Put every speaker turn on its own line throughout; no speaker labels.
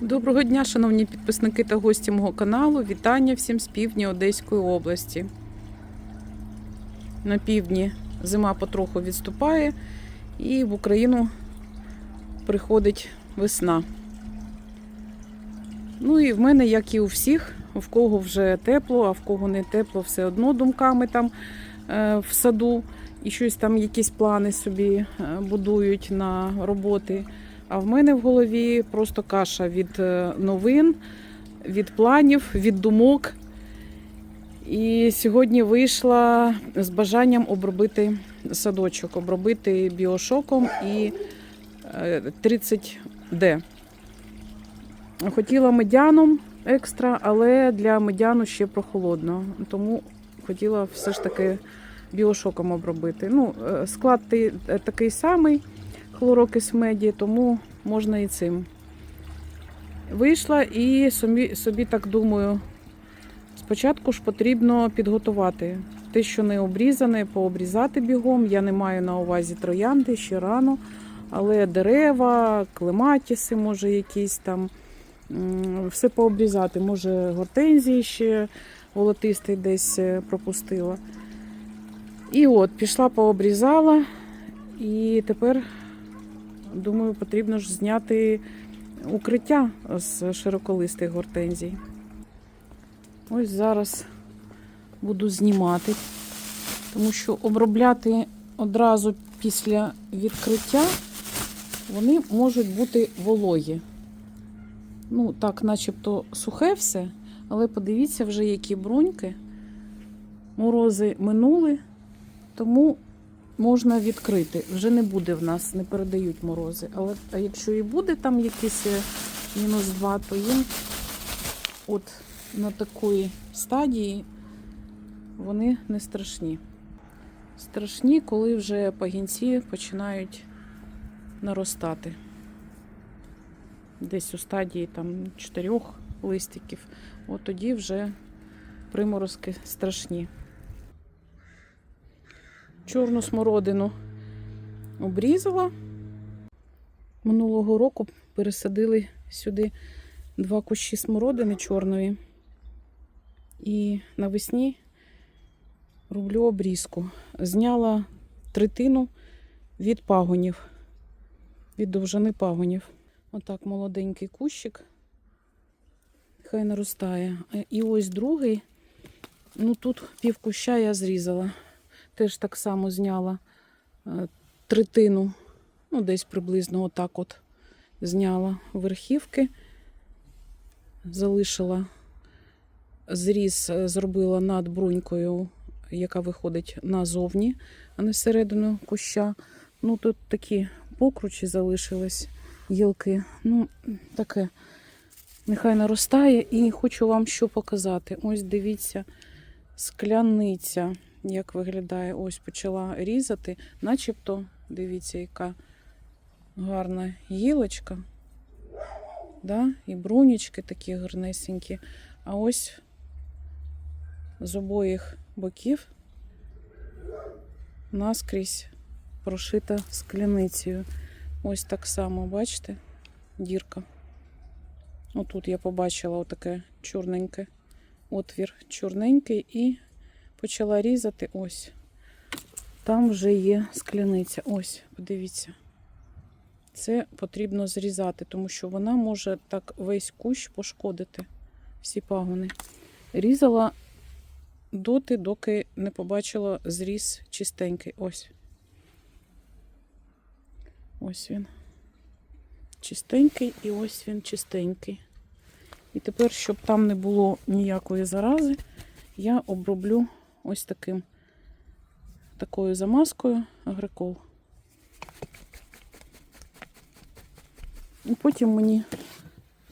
Доброго дня, шановні підписники та гості мого каналу. Вітання всім з півдня Одеської області. На півдні зима потроху відступає, і в Україну приходить весна. Ну і в мене, як і у всіх, в кого вже тепло, а в кого не тепло, все одно думками там е, в саду і щось там, якісь плани собі е, будують на роботи. А в мене в голові просто каша від е, новин, від планів, від думок. І сьогодні вийшла з бажанням обробити садочок, обробити біошоком і е, 30D. Хотіла медяном екстра, але для медяну ще прохолодно. Тому хотіла все ж таки біошоком обробити. Ну, е, склад е, такий самий хлорокис меді, тому можна і цим. Вийшла і собі, собі так думаю, спочатку ж потрібно підготувати те, що не обрізане, пообрізати бігом. Я не маю на увазі троянди, ще рано, але дерева, клематіси, може, якісь там. Все пообрізати. Може, гортензії ще волотистий десь е, пропустила. І от, пішла, пообрізала, і тепер Думаю, потрібно ж зняти укриття з широколистих гортензій. Ось зараз буду знімати, тому що обробляти одразу після відкриття вони можуть бути вологі. Ну, так, начебто сухе все, але подивіться вже, які бруньки. Морози минули, тому можна відкрити. Вже не буде в нас, не передають морози. Але а якщо і буде там якийсь е, мінус 2, то їм от на такої стадії вони не страшні. Страшні, коли вже пагінці починають наростати. Десь у стадії там чотирьох листиків. От тоді вже приморозки страшні чорну смородину обрізала. Минулого року пересадили сюди два кущі смородини чорної. І навесні роблю обрізку. Зняла третину від пагонів, від довжини пагонів. Отак молоденький кущик. Хай наростає. І ось другий. Ну тут пів куща я зрізала теж так само зняла е, третину, ну, десь приблизно отак от зняла верхівки, залишила зріз, е, зробила над брунькою, яка виходить назовні, а не всередину куща. Ну, тут такі покручі залишились гілки. Ну, таке. Нехай наростає, і хочу вам що показати. Ось дивіться, скляниця як виглядає, ось почала різати, начебто, дивіться, яка гарна гілочка. Да? І брунічки такі гарнесенькі. А ось з обоїх боків наскрізь прошита скляницею. Ось так само, бачите, дірка. Отут я побачила отаке чорненьке отвір чорненький і почала різати, ось. Там вже є скляниця. Ось, подивіться. Це потрібно зрізати, тому що вона може так весь кущ пошкодити, всі пагони. Різала доти, доки не побачила зріз чистенький. Ось. Ось він. Чистенький і ось він чистенький. І тепер, щоб там не було ніякої зарази, я оброблю ось таким такою замазкою агрикол. І потім мені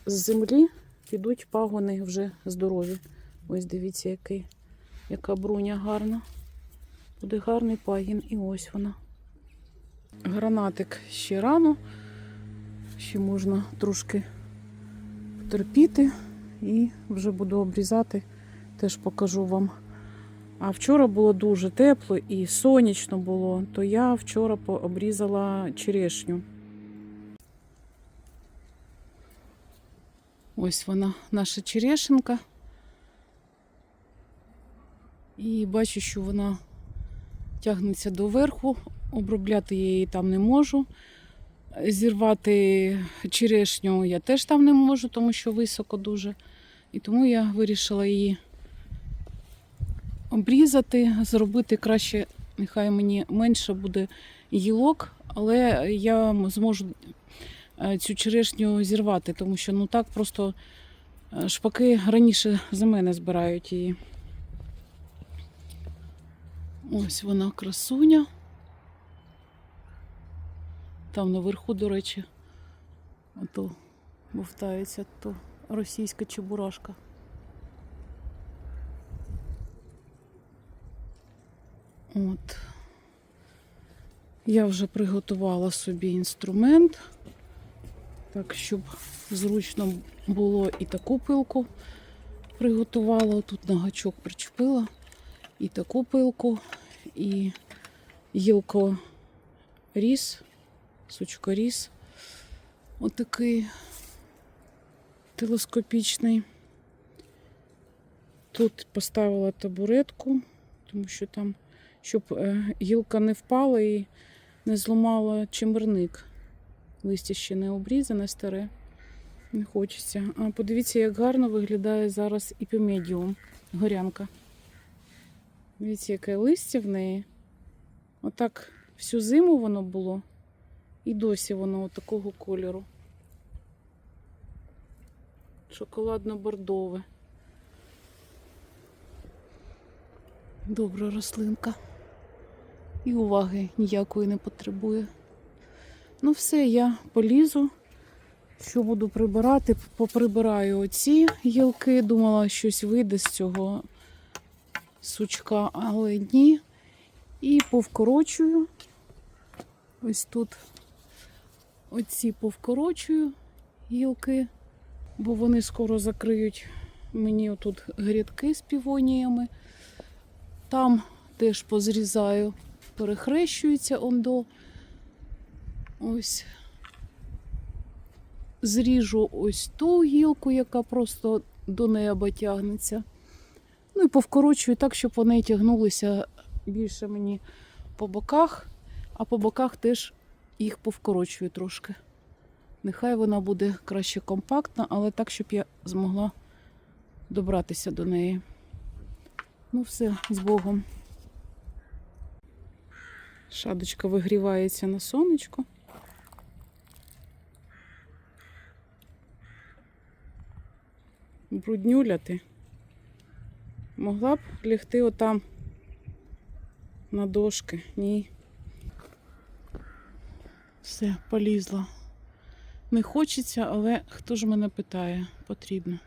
з землі підуть пагони вже здорові. Ось дивіться, який, яка бруня гарна. Буде гарний пагін і ось вона. Гранатик ще рано, ще можна трошки терпіти і вже буду обрізати, теж покажу вам. А вчора було дуже тепло і сонячно було, то я вчора обрізала черешню. Ось вона, наша черешенка. І бачу, що вона тягнеться до верху, обробляти я її там не можу. Зірвати черешню я теж там не можу, тому що високо дуже. І тому я вирішила її обрізати, зробити краще, нехай мені менше буде гілок, але я зможу е, цю черешню зірвати, тому що ну так просто е, шпаки раніше за мене збирають її. Ось вона красуня. Там наверху, до речі, ото бовтається то російська чебурашка. От. Я вже приготувала собі інструмент, так, щоб зручно було і таку пилку приготувала. Тут на гачок причепила і таку пилку, і гілко ріс, сучкоріс. Отакий телескопічний. Тут поставила табуретку, тому що там, щоб е, гілка не впала і не зламала чимерник. Листя ще не обрізане, старе. Не хочеться. А подивіться, як гарно виглядає зараз іпімедіум, горянка. Дивіться, яке листя в неї. Отак всю зиму воно було. І досі воно такого кольору. Шоколадно-бордове. Добра рослинка. І уваги ніякої не потребує. Ну, все, я полізу. Що буду прибирати? Поприбираю оці гілки. Думала, щось вийде з цього сучка, але ні. І повкорочую. Ось тут оці повкорочую гілки, бо вони скоро закриють мені отут грядки з півоніями. Там теж позрізаю, перехрещується ондо. Ось. Зріжу ось ту гілку, яка просто до неба тягнеться. Ну і повкорочую так, щоб вони тягнулися більше мені по боках, а по боках теж їх повкорочую трошки. Нехай вона буде краще компактна, але так, щоб я змогла добратися до неї. Ну, все, з Богом. Шадочка вигрівається на сонечко. Бруднюля ти. Могла б лягти отам на дошки. Ні. Все, полізла. Не хочеться, але хто ж мене питає? Потрібно.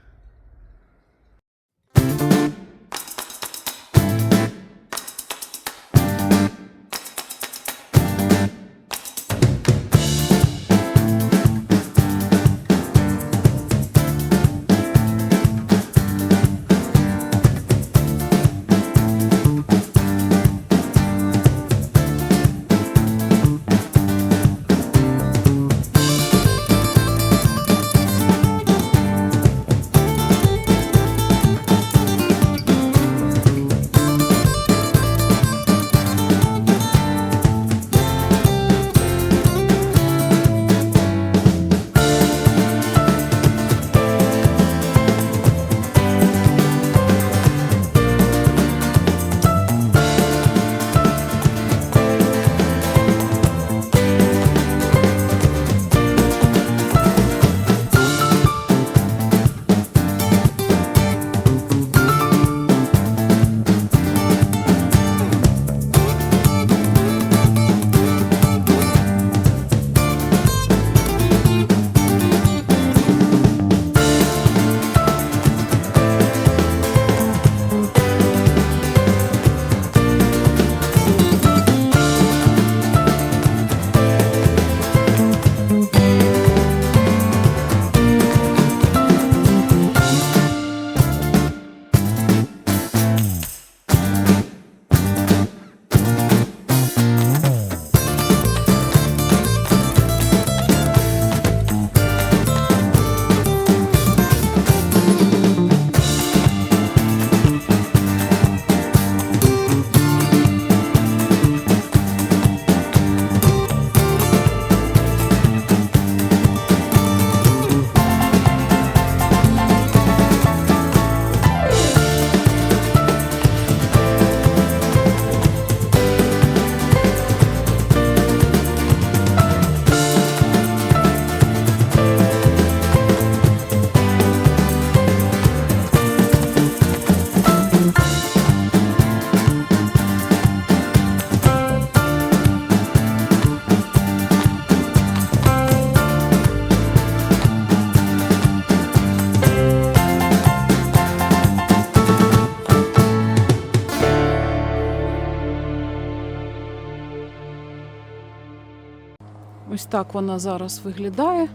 Так вона зараз виглядає.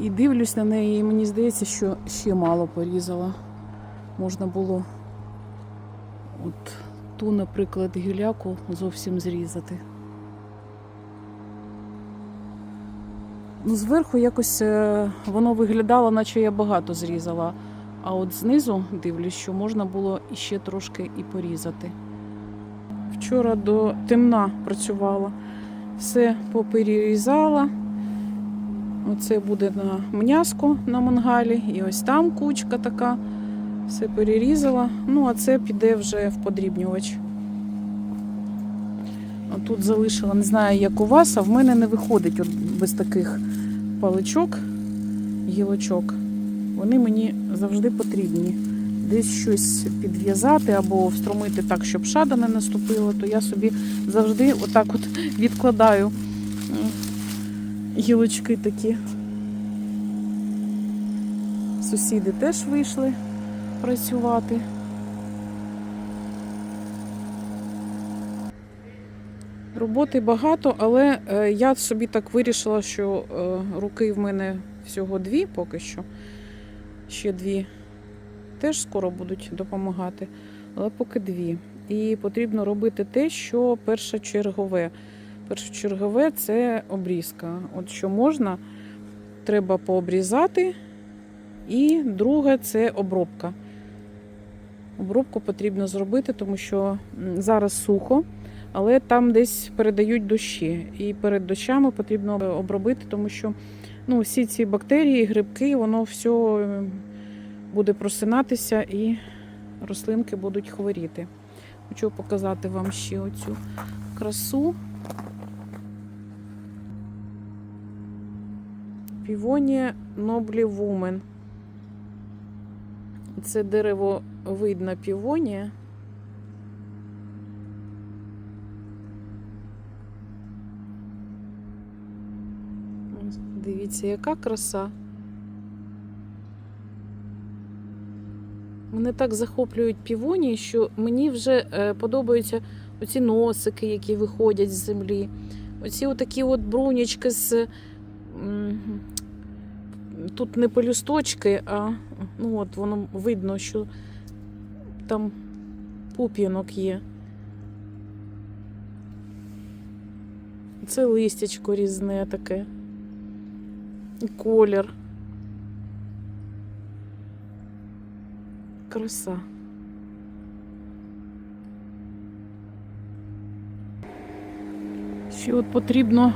І дивлюсь на неї, і мені здається, що ще мало порізала. Можна було от ту, наприклад, гіляку зовсім зрізати. Ну, зверху якось е, воно виглядало, наче я багато зрізала. А от знизу дивлюсь, що можна було іще трошки і порізати. Вчора до темна працювала, все поперерізала. Оце буде на м'яско на мангалі, і ось там кучка така. Все перерізала. Ну, а це піде вже в подрібнювач. Тут залишила, не знаю, як у вас, а в мене не виходить от без таких паличок, гілочок. Вони мені завжди потрібні. Десь щось підв'язати або встромити так, щоб шада не наступила, то я собі завжди отак от відкладаю гілочки такі. Сусіди теж вийшли працювати. Роботи багато, але е, я собі так вирішила, що е, руки в мене всього дві поки що. Ще дві теж скоро будуть допомагати, але поки дві. І потрібно робити те, що першочергове. Першочергове це обрізка. От що можна, треба пообрізати. І друге це обробка. Обробку потрібно зробити, тому що зараз сухо, але там десь передають дощі. І перед дощами потрібно обробити, тому що ну, всі ці бактерії, грибки, воно все е, буде просинатися і рослинки будуть хворіти. Хочу показати вам ще оцю красу. Півонія Noble Woman. Це деревовидна півонія. Дивіться, яка краса. Мене так захоплюють півонії, що мені вже е, подобаються оці носики, які виходять з землі. Оці отакі от брунічки з. Тут не пелюсточки, а ну от воно видно, що там пуп'янок є. Це листячко різне таке. І колір. Краса. Ще от потрібно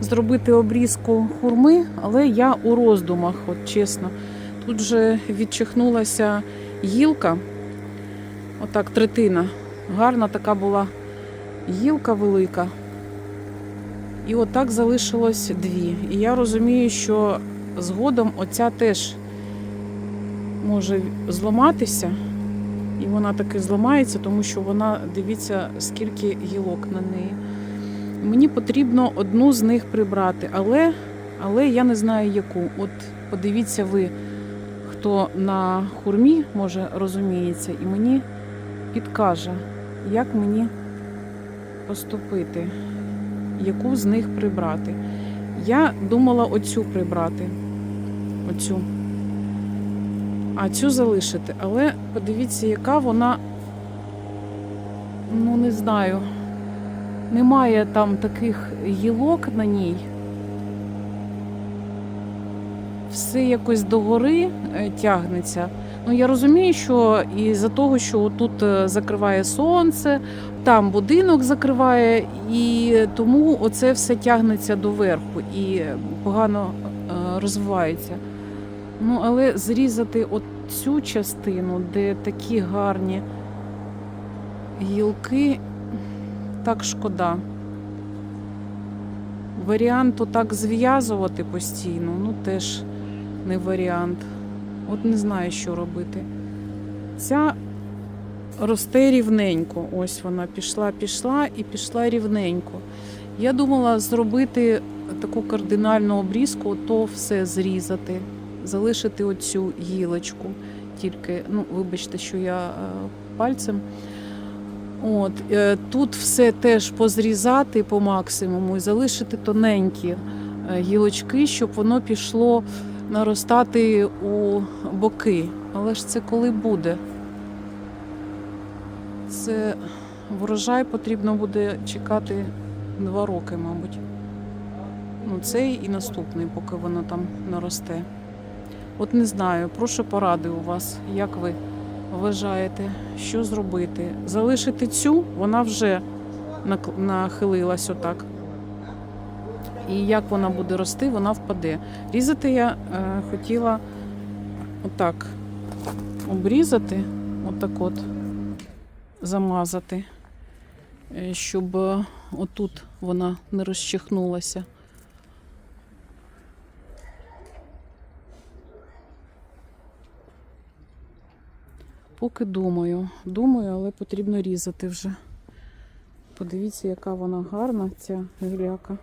зробити обрізку хурми, але я у роздумах, от чесно. Тут же відчихнулася гілка, отак третина. Гарна така була гілка велика. І отак залишилось дві. І я розумію, що згодом оця теж може зламатися. І вона таки зламається, тому що вона, дивіться, скільки гілок на неї. Мені потрібно одну з них прибрати, але, але я не знаю яку. От подивіться ви, хто на хурмі може розуміється, і мені підкаже, як мені поступити, яку з них прибрати. Я думала оцю прибрати. Оцю. А цю залишити. Але подивіться, яка вона, ну не знаю. Немає там таких гілок на ній. Все якось догори е, тягнеться. Ну, я розумію, що із-за того, що тут е, закриває сонце, там будинок закриває, і тому оце все тягнеться доверху і погано е, розвивається. Ну, але зрізати от цю частину, де такі гарні гілки, так шкода. Варіант отак зв'язувати постійно, ну теж не варіант. От не знаю, що робити. Ця росте рівненько. Ось вона пішла, пішла і пішла рівненько. Я думала зробити таку кардинальну обрізку, то все зрізати, залишити оцю гілочку. Тільки, ну, вибачте, що я е, пальцем От, е, тут все теж позрізати по максимуму і залишити тоненькі е, гілочки, щоб воно пішло наростати у боки. Але ж це коли буде? Це врожай потрібно буде чекати два роки, мабуть. Ну, цей і наступний, поки воно там наросте. От не знаю, прошу поради у вас, як ви вважаєте, що зробити? Залишити цю, вона вже нахилилась отак. І як вона буде рости, вона впаде. Різати я е, хотіла отак обрізати, отак от замазати, е, щоб е, отут вона не розчихнулася. Поки думаю, думаю, але потрібно різати вже. Подивіться, яка вона гарна, ця гіляка.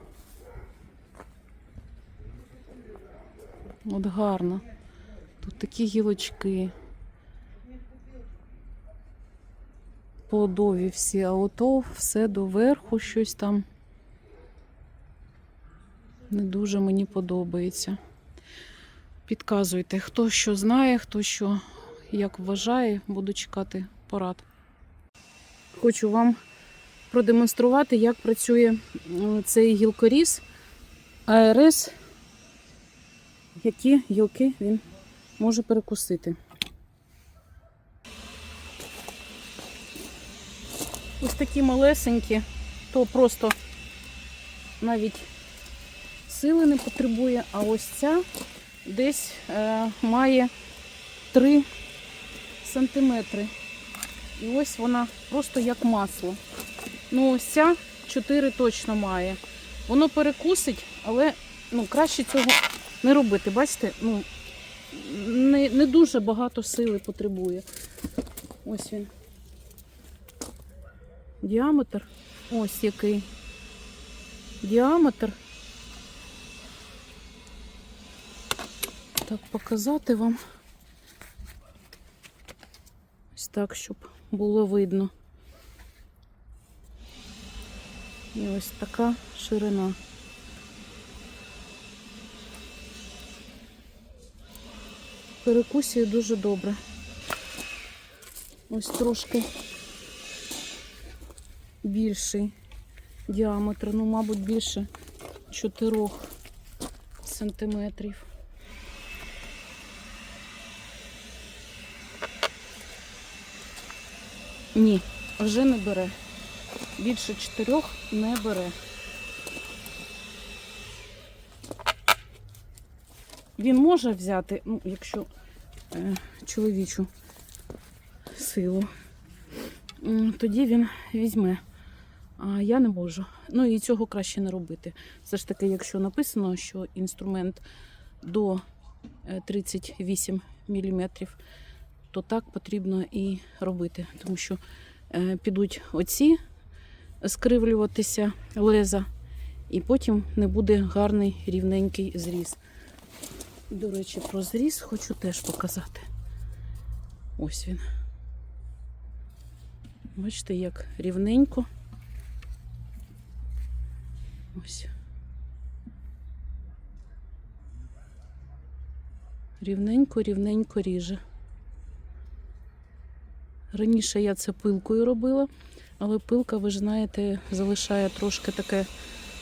От гарна. Тут такі гілочки. Плодові всі, а ото все доверху щось там не дуже мені подобається. Підказуйте, хто що знає, хто що як вважає, буду чекати порад. Хочу вам продемонструвати, як працює цей гілкоріз АРС, які гілки він може перекусити. Ось такі малесенькі, то просто навіть сили не потребує, а ось ця десь е, має 3 сантиметри. І ось вона просто як масло. Ну, ось ця 4 точно має. Воно перекусить, але ну, краще цього не робити. Бачите, ну, не, не дуже багато сили потребує. Ось він. Діаметр. Ось який. Діаметр. Так, показати вам. Так, щоб було видно. І ось така ширина. Перекусює дуже добре. Ось трошки більший діаметр, ну, мабуть, більше 4 сантиметрів. Ні, вже не бере. Більше чотирьох не бере. Він може взяти, ну, якщо е, чоловічу силу, тоді він візьме. А я не можу. Ну і цього краще не робити. Все ж таки, якщо написано, що інструмент до е, 38 мм, то так потрібно і робити, тому що е, підуть оці скривлюватися леза, і потім не буде гарний рівненький зріз. До речі, про зріз хочу теж показати. Ось він. Бачите, як рівненько. Ось. Рівненько, рівненько ріже. Раніше я це пилкою робила, але пилка, ви ж знаєте, залишає трошки таке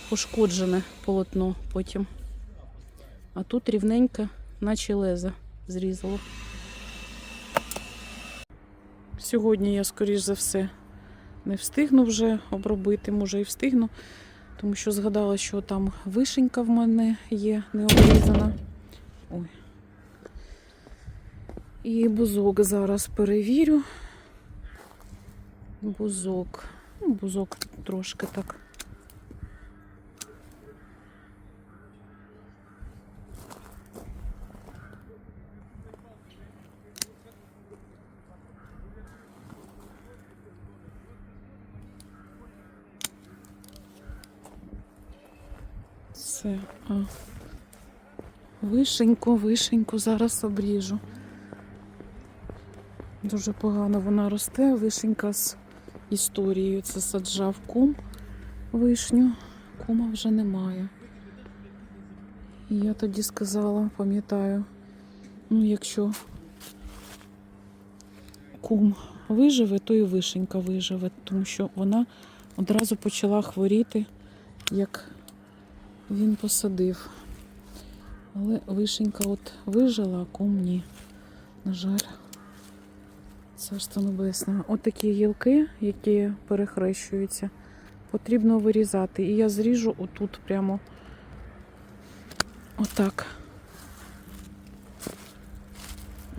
пошкоджене полотно потім. А тут рівненько, наче леза зрізало. Сьогодні я, скоріш за все, не встигну вже обробити, може і встигну, тому що згадала, що там вишенька в мене є не обрізана. Ой. І бузок зараз перевірю. Бузок. Ну, бузок трошки так. Все. А. Вишеньку, вишеньку зараз обріжу. Дуже погано вона росте, вишенька з історією. Це саджав кум вишню, кума вже немає. І я тоді сказала, пам'ятаю, ну якщо кум виживе, то і вишенька виживе, тому що вона одразу почала хворіти, як він посадив. Але вишенька от вижила, а кум ні. На жаль, царство небесне. От такі гілки, які перехрещуються, потрібно вирізати. І я зріжу отут прямо отак.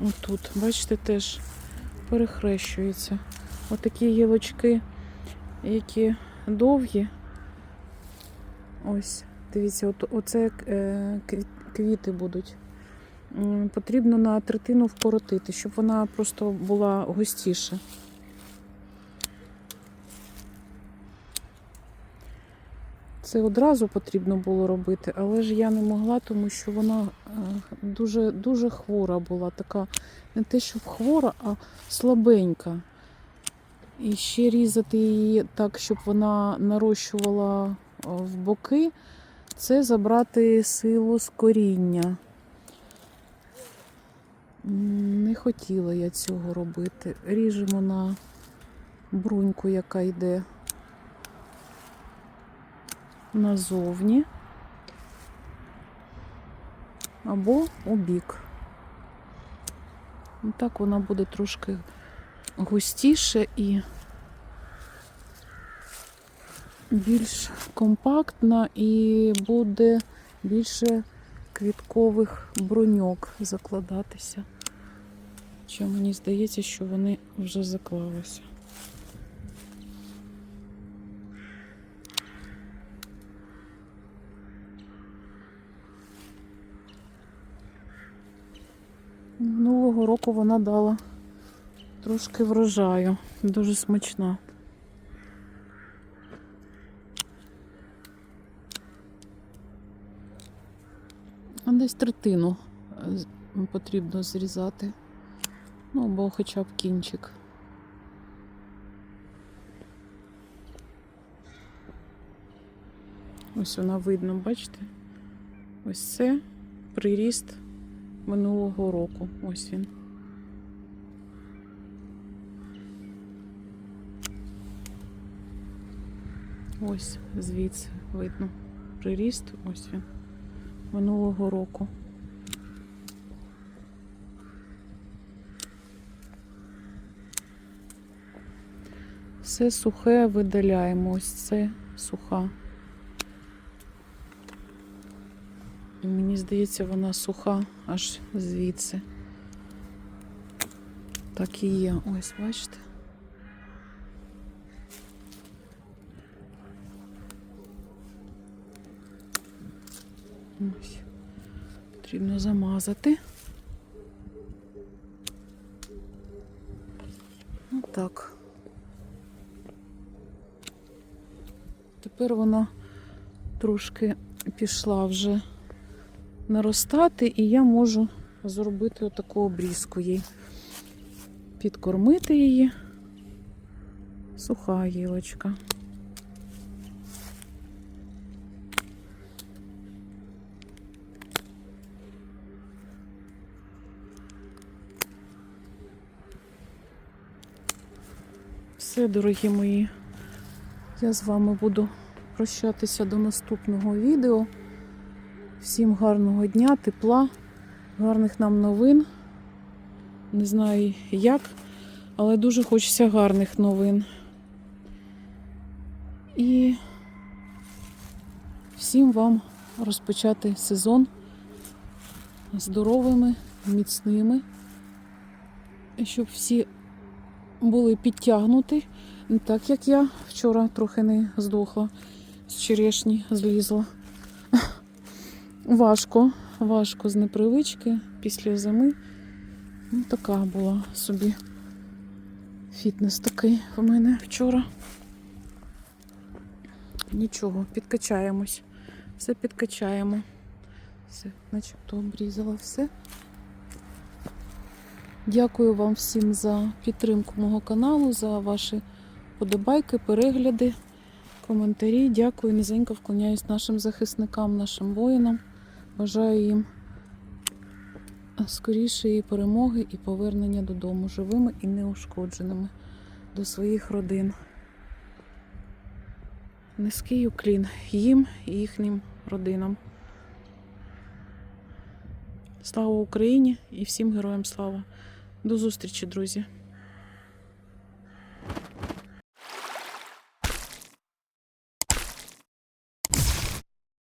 Отут, бачите, теж перехрещується. Отакі гілочки, які довгі. Ось, дивіться, от, оце е, квіти будуть. Потрібно на третину вкоротити, щоб вона просто була густіше. Це одразу потрібно було робити, але ж я не могла, тому що вона е, дуже, дуже хвора була, така не те, щоб хвора, а слабенька. І ще різати її так, щоб вона нарощувала е, в боки, це забрати силу з коріння. Не хотіла я цього робити. Ріжемо на бруньку, яка йде назовні або у бік. Ну, Так вона буде трошки густіше і більш компактна, і буде більше квіткових бруньок закладатися. Хоча мені здається, що вони вже заклалися. Минулого року вона дала трошки врожаю, дуже смачна. А десь третину е, потрібно зрізати. Ну, або хоча б кінчик. Ось вона видно, бачите? Ось це приріст минулого року. Ось він. Ось звідси видно. Приріст, ось він. Минулого року. Все сухе видаляємо. Ось це суха. Мені здається, вона суха аж звідси. Так і є. Ось, бачите? Ось. Потрібно замазати. Ну так. Тепер вона трошки пішла вже наростати, і я можу зробити отаку обрізку їй. Підкормити її. Суха гілочка. Все, дорогі мої. Я з вами буду прощатися до наступного відео. Всім гарного дня, тепла, гарних нам новин. Не знаю як, але дуже хочеться гарних новин. І всім вам розпочати сезон здоровими, міцними, щоб всі були підтягнуті, так як я вчора трохи не здохла, з черешні злізла. Важко, важко з непривички після зими. Ну, така була собі фітнес такий у мене вчора. Нічого, підкачаємось. Все підкачаємо. Все, начебто обрізала все. Дякую вам всім за підтримку мого каналу, за ваші вподобайки, перегляди, коментарі. Дякую. Низенько вклоняюсь нашим захисникам, нашим воїнам. Бажаю їм скорішої перемоги і повернення додому живими і неушкодженими до своїх родин. Низький уклін їм і їхнім родинам. Слава Україні і всім героям слава. До зустрічі, друзі!